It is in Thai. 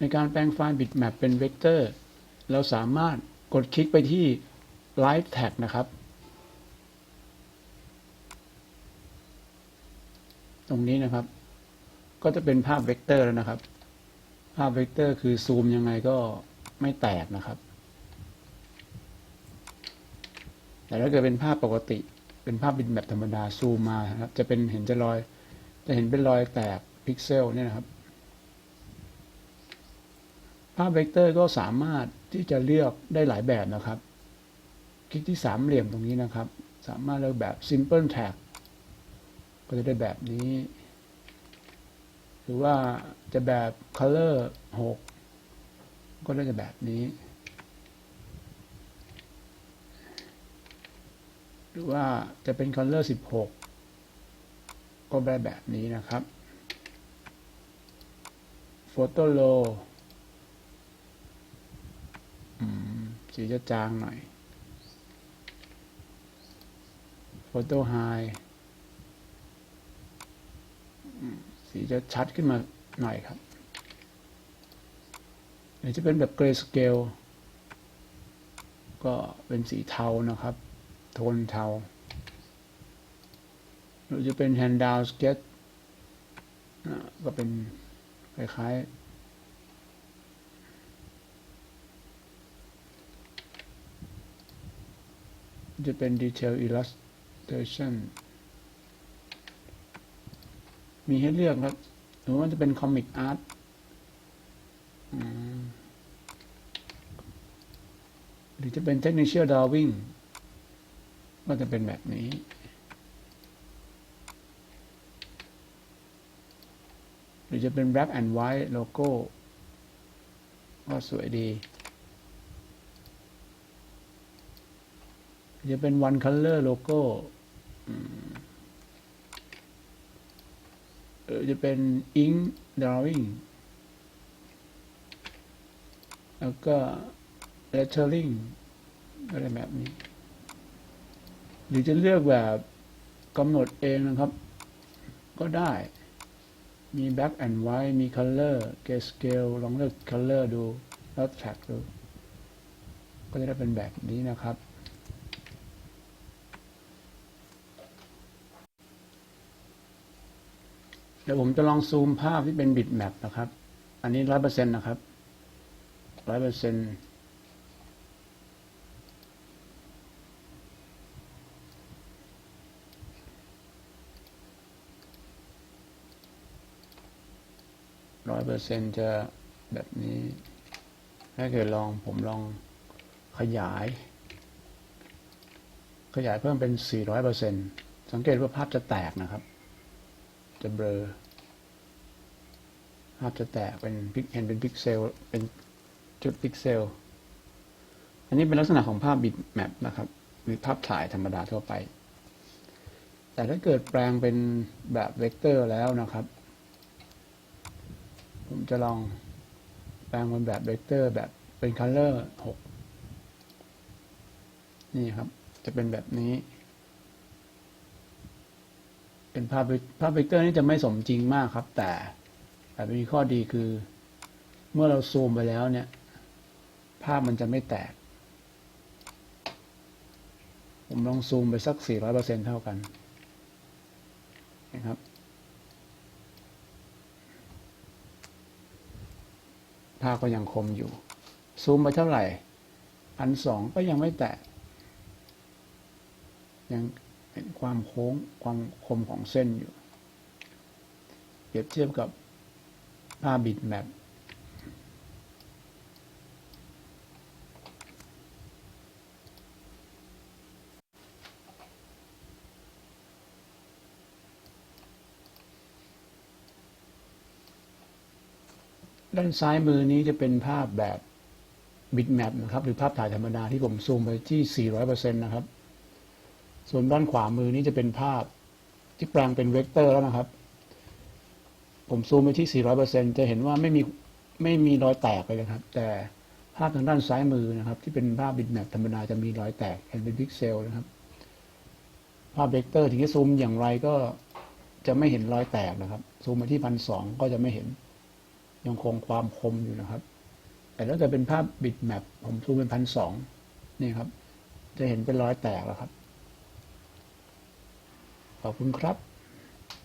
ในการแปลงไฟล์ bitmap เป็นเวกเตอร์ เราสามารถกดคลิกไปที่ Live Tag นะครับ ตรงนี้นะครับ ก็จะเป็นภาพเวกเตอร์แล้วนะครับ ภาพเวกเตอร์คือซูมยังไงก็ไม่แตกนะครับ แต่ถ้าเกิดเป็นภาพปกติ เป็นภาพบินแบบธรรมดาซูมมาครับ จะเป็นเห็นจะรอย จะเห็นเป็นรอยแตกพิกเซลเนี่ยนะครับ ภาพเวกเตอร์ก็สามารถที่จะเลือกได้หลายแบบนะครับ คลิกที่สามเหลี่ยมตรงนี้นะครับ สามารถเลือกแบบ simple tag ก็จะได้แบบนี้ หรือว่าจะแบบ color 6 ก็ได้จะแบบนี้ หรือว่าจะเป็น color 16 ก็ได้แบบนี้นะครับ photo low อืม สีจะจางหน่อย photo high สีจะชัดขึ้นมาหน่อยครับหรือจะเป็นแบบ grayscale ก็เป็นสีเทานะครับ โทนเทาหรือจะเป็น hand down sketch ก็เป็นคล้ายๆ จะเป็น detail illustration มีให้เลือกครับ หรือว่าจะเป็น comic art อืมหรือจะเป็น technical drawing ก็จะเป็นแบบนี้หรือจะเป็น black and white logo ก็สวยดี หรือ จะเป็น one color logo จะเป็น ink drawing แล้วก็ lettering ก็ได้แบบนี้ หรือจะเลือกแบบกำหนดเองนะครับ ก็ได้ มี black and white มี color grayscale ลองเลือก color ดู แล้ว track ดู ก็จะได้เป็นแบบนี้นะครับ เดี๋ยวผมจะลองซูมภาพที่เป็น bitmap นะครับ อันนี้ร้อยเปอร์เซ็นต์นะครับร้อยเปอร์เซ็นต์ร้อยเปอร์เซ็นต์จะแบบนี้ ถ้าเกิดลองผมลองขยาย ขยายเพิ่มเป็น 400เปอร์เซ็นต์สังเกตว่าภาพจะแตกนะครับ จะเบลอภาพจะแตกเป็นพิกเห็นเป็นพิกเซลเป็นจุดพิกเซล อันนี้เป็นลักษณะของภาพบิตแมปนะครับหรือภาพถ่ายธรรมดาทั่วไป แต่ถ้าเกิดแปลงเป็นแบบเวกเตอร์แล้วนะครับ ผมจะลองแปลงเป็นแบบเวกเตอร์แบบเป็นคัลเลอร์หกนี่ครับ จะเป็นแบบนี้ เป็นภาพภาพเวกเตอร์นี่จะไม่สมจริงมากครับ แต่แต่มีข้อดีคือ เมื่อเราซูมไปแล้วเนี่ย ภาพมันจะไม่แตก ผมลองซูมไปสัก 400%เท่ากันนะครับ ภาพก็ยังคมอยู่ ซูมไปเท่าไหร่พันสองก็ยังไม่แตกยัง ห็นความโค้งความคมของเส้นอยู่ เปรียบเทียบกับภาพบิดแมปด้านซ้ายมือนี้จะเป็นภาพแบบบิดแมปนะครับ หรือภาพถ่ายธรรมดาที่ผมซูมไปที่ 400%นะครับ ส่วนด้านขวามือนี้จะเป็นภาพที่แปลงเป็นเวกเตอร์แล้วนะครับ ผมซูมไปที่ 400%จะเห็นว่าไม่มีไม่มีรอยแตกเลยนะครับ แต่ภาพทางด้านซ้ายมือนะครับ ที่เป็นภาพบิตแมปธรรมดาจะมีรอยแตกเห็นเป็นพิกเซลนะครับ ภาพเวกเตอร์ถึงจะซูมอย่างไรก็จะไม่เห็นรอยแตกนะครับ ซูมไปที่พันสองก็จะไม่เห็น ยังคงความคมอยู่นะครับ แต่ถ้าเกิดเป็นภาพบิตแมปผมซูมเป็นพันสองนี่ครับ จะเห็นเป็นรอยแตกแล้วครับ ขอบคุณครับ